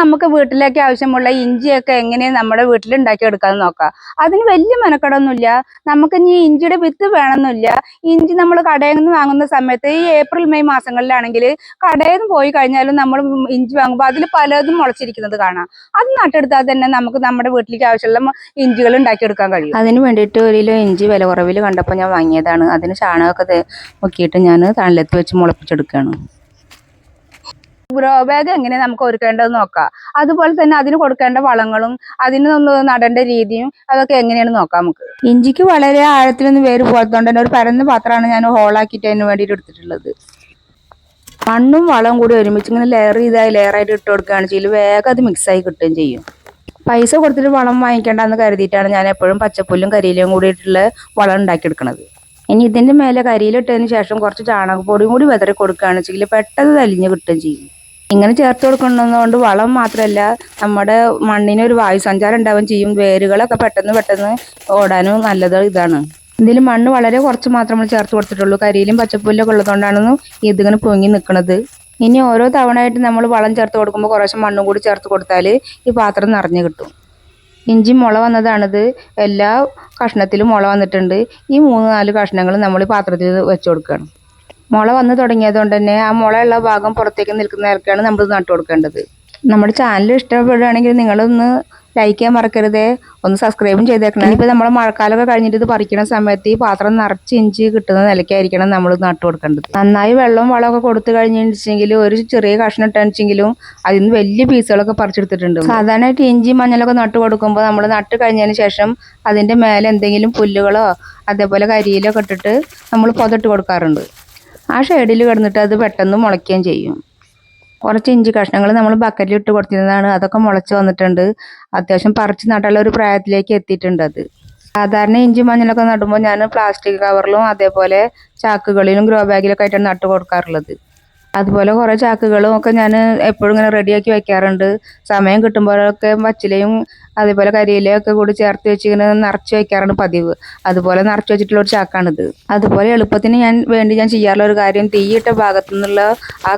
നമുക്ക് വീട്ടിലേക്ക് ആവശ്യമുള്ള ഇഞ്ചിയൊക്കെ എങ്ങനെ നമ്മുടെ വീട്ടിൽ ഉണ്ടാക്കി എടുക്കാമെന്ന് നോക്കാം. അതിന് വലിയ മെനക്കെടൊന്നുമില്ല. നമുക്ക് ഇനി ഇഞ്ചിയുടെ വിത്ത് വേണമെന്നില്ല. ഇഞ്ചി നമ്മൾ കടയിൽ നിന്ന് വാങ്ങുന്ന സമയത്ത് ഈ ഏപ്രിൽ മെയ് മാസങ്ങളിലാണെങ്കിൽ കടയിൽ നിന്ന് പോയി കഴിഞ്ഞാലും നമ്മൾ ഇഞ്ചി വാങ്ങുമ്പോൾ അതിൽ പലതും മുളച്ചിരിക്കുന്നത് കാണാം. അത് നട്ടെടുത്താൽ തന്നെ നമുക്ക് നമ്മുടെ വീട്ടിലേക്ക് ആവശ്യമുള്ള ഇഞ്ചികൾ ഉണ്ടാക്കിയെടുക്കാൻ കഴിയും. അതിന് വേണ്ടിയിട്ട് ഒരു കിലോ ഇഞ്ചി വില കുറവിൽ കണ്ടപ്പോൾ ഞാൻ വാങ്ങിയതാണ്. അതിന് ചാണകമൊക്കെ മുക്കിയിട്ട് ഞാൻ തണലത്ത് വെച്ച് മുളപ്പിച്ചെടുക്കുകയാണ്. ഗ്രോ എങ്ങനെ നമുക്ക് ഒരുക്കേണ്ടത് നോക്കാം. അതുപോലെ തന്നെ അതിന് കൊടുക്കേണ്ട വളങ്ങളും അതിന് നടേണ്ട രീതിയും അതൊക്കെ എങ്ങനെയാണ് നോക്കാം നമുക്ക്? ഇഞ്ചിക്ക് വളരെ ആഴത്തിലൊന്നും വേര് പോലത്തോണ്ട് തന്നെ ഒരു പരന്ന പാത്രമാണ് ഞാൻ ഹോളാക്കിയിട്ട് അതിന് വേണ്ടിയിട്ട് എടുത്തിട്ടുള്ളത്. മണ്ണും വളവും കൂടി ഒരുമിച്ച് ഇങ്ങനെ ലെയർ ചെയ്തായി ലെയറായിട്ട് ഇട്ട് കൊടുക്കുകയാണ് ചെയ്യൽ വേഗം അത് മിക്സായി കിട്ടുകയും ചെയ്യും. പൈസ കൊടുത്തിട്ട് വളം വാങ്ങിക്കേണ്ടെന്ന് കരുതിയിട്ടാണ് ഞാൻ എപ്പോഴും പച്ചപ്പുല്ലും കരിയിലും കൂടിയിട്ടുള്ള വളം ഉണ്ടാക്കിയെടുക്കുന്നത് ഇനി ഇതിന്റെ മേലെ കരിയിലിട്ടതിന് ശേഷം കുറച്ച് ചാണകപ്പൊടിയും കൂടി വെതറി കൊടുക്കുകയാണെന്ന് വെച്ചെങ്കിൽ പെട്ടെന്ന് തലിഞ്ഞ് കിട്ടുകയും ചെയ്യും. ഇങ്ങനെ ചേർത്ത് കൊടുക്കുന്നതുകൊണ്ട് വളം മാത്രമല്ല നമ്മുടെ മണ്ണിന് ഒരു വായു സഞ്ചാരം ഉണ്ടാവുകയും ചെയ്യും. വേരുകളൊക്കെ പെട്ടെന്ന് പെട്ടെന്ന് ഓടാനും നല്ലത് ഇതാണ്. ഇതിൽ മണ്ണ് വളരെ കുറച്ച് മാത്രമേ ചേർത്ത് കൊടുത്തിട്ടുള്ളൂ. കരിയിലും പച്ചപ്പുല്ലൊക്കെ ഉള്ളതുകൊണ്ടാണ് ഇതിങ്ങനെ പൊങ്ങി നിൽക്കുന്നത് ഇനി ഓരോ തവണയായിട്ട് നമ്മൾ വളം ചേർത്ത് കൊടുക്കുമ്പോൾ കുറേശ്ശെ മണ്ണും കൂടി ചേർത്ത് കൊടുത്താൽ ഈ പാത്രം നിറഞ്ഞു കിട്ടും. ഇഞ്ചി മുള വന്നതാണിത്. എല്ലാ കഷ്ണത്തിലും മുള വന്നിട്ടുണ്ട്. ഈ മൂന്ന് നാല് കഷ്ണങ്ങൾ നമ്മൾ പാത്രത്തിൽ വെച്ച് കൊടുക്കുകയാണ് മുള വന്ന് തുടങ്ങിയത് കൊണ്ട് തന്നെ ആ മുളയുള്ള ഭാഗം പുറത്തേക്ക് നിൽക്കുന്ന നമ്മൾ നട്ടു കൊടുക്കേണ്ടത്. നമ്മുടെ ചാനൽ ഇഷ്ടപ്പെടുകയാണെങ്കിൽ നിങ്ങളൊന്ന് ലൈക്ക് ചെയ്യാൻ മറക്കരുതേ. ഒന്ന് സബ്സ്ക്രൈബും ചെയ്തേക്കണം. ഇപ്പം നമ്മൾ മഴക്കാലമൊക്കെ കഴിഞ്ഞിട്ട് ഇത് പറിക്കുന്ന സമയത്ത് ഈ പാത്രം നിറച്ച് ഇഞ്ചി കിട്ടുന്ന നിലയ്ക്കായിരിക്കണം നമ്മൾ നട്ടു കൊടുക്കേണ്ടത്. നന്നായി വെള്ളവും വളമൊക്കെ കൊടുത്തു കഴിഞ്ഞിട്ടുണ്ടെങ്കിൽ ഒരു ചെറിയ കഷ്ണം ഇട്ടെങ്കിലും അതിൽ നിന്ന് വലിയ പീസുകളൊക്കെ പറിച്ചെടുത്തിട്ടുണ്ട്. സാധാരണയായിട്ട് ഇഞ്ചി മഞ്ഞളൊക്കെ നട്ടു കൊടുക്കുമ്പോൾ നമ്മൾ നട്ട് കഴിഞ്ഞതിന് ശേഷം അതിന്റെ മേലെ എന്തെങ്കിലും പുല്ലുകളോ അതേപോലെ കരിയിലൊക്കെ ഇട്ടിട്ട് നമ്മൾ പുതട്ട് കൊടുക്കാറുണ്ട്. ആ ഷെയ്ഡിൽ കിടന്നിട്ട് അത് പെട്ടെന്ന് മുളയ്ക്കുകയും ചെയ്യും. കുറച്ച് ഇഞ്ചി കഷ്ണങ്ങൾ നമ്മൾ ബക്കറ്റിൽ ഇട്ട് കൊടുത്തിരുന്നതാണ്. അതൊക്കെ മുളച്ച് വന്നിട്ടുണ്ട്. അത്യാവശ്യം പറിച്ച് നട്ടുള്ള ഒരു പ്രായത്തിലേക്ക് എത്തിയിട്ടുണ്ട് അത്. സാധാരണ ഇഞ്ചി മഞ്ഞളൊക്കെ നടുമ്പോൾ ഞാൻ പ്ലാസ്റ്റിക് കവറിലും അതേപോലെ ചാക്കുകളിലും ഗ്രോ ബാഗിലൊക്കെ ആയിട്ടാണ് നട്ട് കൊടുക്കാറുള്ളത്. അതുപോലെ കുറേ ചാക്കുകളും ഒക്കെ ഞാൻ എപ്പോഴും ഇങ്ങനെ റെഡിയാക്കി വെക്കാറുണ്ട്. സമയം കിട്ടുമ്പോഴൊക്കെ പച്ചിലയും അതേപോലെ കരിയിലയും ഒക്കെ കൂടി ചേർത്ത് വെച്ച് ഇങ്ങനെ നിറച്ച് വെക്കാറാണ് പതിവ്. അതുപോലെ നിറച്ച് വെച്ചിട്ടുള്ള ഒരു ചാക്കാണിത്. അതുപോലെ എളുപ്പത്തിന് ഞാൻ വേണ്ടി ഞാൻ ചെയ്യാറുള്ള ഒരു കാര്യം തീയിട്ട ഭാഗത്തു നിന്നുള്ള ആ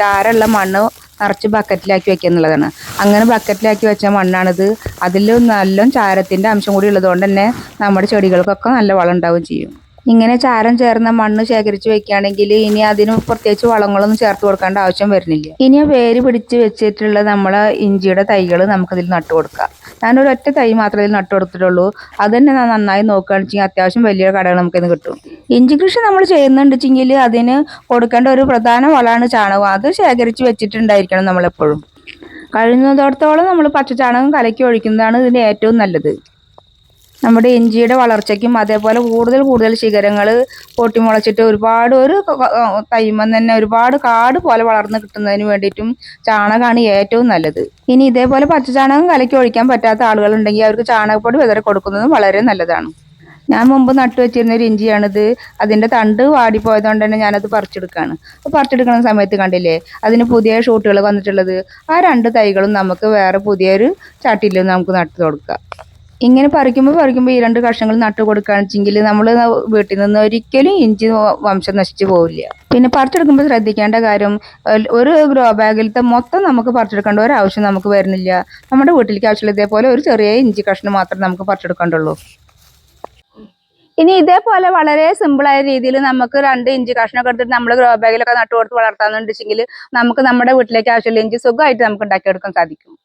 ചാരമുള്ള മണ്ണ് നിറച്ച് ബക്കറ്റിലാക്കി വെക്കുക എന്നുള്ളതാണ്. അങ്ങനെ ബക്കറ്റിലാക്കി വെച്ച മണ്ണാണിത്. അതിൽ നല്ല ചാരത്തിന്റെ അംശം കൂടി ഉള്ളതുകൊണ്ട് തന്നെ നമ്മുടെ ചെടികൾക്കൊക്കെ നല്ല വളം ഉണ്ടാവുകയും ചെയ്യും. ഇങ്ങനെ ചാരം ചേർന്ന മണ്ണ് ശേഖരിച്ച് വെക്കുകയാണെങ്കിൽ ഇനി അതിന് പ്രത്യേകിച്ച് വളങ്ങളൊന്നും ചേർത്ത് കൊടുക്കേണ്ട ആവശ്യം വരുന്നില്ല. ഇനി വേര് പിടിച്ച് വെച്ചിട്ടുള്ള നമ്മളെ ഇഞ്ചിയുടെ തൈകൾ നമുക്കതിൽ നട്ടു കൊടുക്കാം. ഞാനൊരു ഒറ്റ തൈ മാത്രമേ ഇതിൽ നട്ടു കൊടുത്തിട്ടുള്ളൂ. അത് തന്നെ നന്നായി നോക്കുകയാണെന്ന് അത്യാവശ്യം വലിയ കടകൾ നമുക്കിന്ന് കിട്ടും. ഇഞ്ചി കൃഷി നമ്മൾ ചെയ്യുന്നുണ്ടെങ്കിൽ അതിന് കൊടുക്കേണ്ട ഒരു പ്രധാന വളമാണ് ചാണകം. അത് ശേഖരിച്ച് വെച്ചിട്ടുണ്ടായിരിക്കണം നമ്മളെപ്പോഴും. കഴിയുന്നിടത്തോളം നമ്മൾ പച്ചച്ചാണകം കലക്കി ഒഴിക്കുന്നതാണ് ഇതിന് ഏറ്റവും നല്ലത്. നമ്മുടെ ഇഞ്ചിയുടെ വളർച്ചയ്ക്കും അതേപോലെ കൂടുതൽ കൂടുതൽ ശിഖരങ്ങൾ പൊട്ടിമുളച്ചിട്ട് ഒരുപാട് ഒരു തൈമം തന്നെ ഒരുപാട് കാട് പോലെ വളർന്ന് കിട്ടുന്നതിന് വേണ്ടിയിട്ടും ചാണകമാണ് ഏറ്റവും നല്ലത്. ഇനി ഇതേപോലെ പച്ചചാണകം കലക്കി ഒഴിക്കാൻ പറ്റാത്ത ആളുകളുണ്ടെങ്കിൽ അവർക്ക് ചാണകപ്പൊടി വിതറി കൊടുക്കുന്നതും വളരെ നല്ലതാണ്. ഞാൻ മുമ്പ് നട്ടു വെച്ചിരുന്ന ഒരു ഇഞ്ചിയാണിത്. അതിന്റെ തണ്ട് വാടിപ്പോയതുകൊണ്ട് തന്നെ ഞാനത് പറിച്ചെടുക്കുകയാണ്. അപ്പോൾ പറിച്ചെടുക്കുന്ന സമയത്ത് കണ്ടില്ലേ അതിന് പുതിയ ഷൂട്ടുകൾ വന്നിട്ടുള്ളത്. ആ രണ്ട് തൈകളും നമുക്ക് വേറെ പുതിയൊരു ചട്ടിയിൽ നമുക്ക് നട്ടു കൊടുക്കാം. ഇങ്ങനെ പറിക്കുമ്പോൾ പറിക്കുമ്പോൾ ഈ രണ്ട് കഷ്ണങ്ങൾ നട്ടു കൊടുക്കുകയാണെന്നുവെച്ചെങ്കിൽ നമ്മൾ വീട്ടിൽ നിന്ന് ഒരിക്കലും ഇഞ്ചി വംശം നശിച്ചു പോവില്ല. പിന്നെ പറിച്ചെടുക്കുമ്പോൾ ശ്രദ്ധിക്കേണ്ട കാര്യം ഒരു- ഒരു ഗ്രോ ബാഗിലത്തെ മൊത്തം നമുക്ക് പറിച്ചെടുക്കേണ്ട ഒരു ആവശ്യം നമുക്ക് വരുന്നില്ല. നമ്മുടെ വീട്ടിലേക്ക് ആവശ്യമുള്ള ഇതേപോലെ ഒരു ചെറിയ ഇഞ്ചി കഷ്ണം മാത്രം നമുക്ക് പറിച്ചെടുക്കേണ്ടുള്ളൂ. ഇനി ഇതേപോലെ വളരെ സിമ്പിളായ രീതിയിൽ നമുക്ക് രണ്ട് ഇഞ്ചി കഷ്ണമൊക്കെ എടുത്തിട്ട് നമ്മൾ ഗ്രോ ബാഗിലൊക്കെ നട്ടു കൊടുത്ത് വളർത്താന്നുണ്ടെങ്കിൽ നമുക്ക് നമ്മുടെ വീട്ടിലേക്ക് ആവശ്യമുള്ള ഇഞ്ചി സുഖമായിട്ട് നമുക്ക് ഉണ്ടാക്കിയെടുക്കാൻ സാധിക്കും.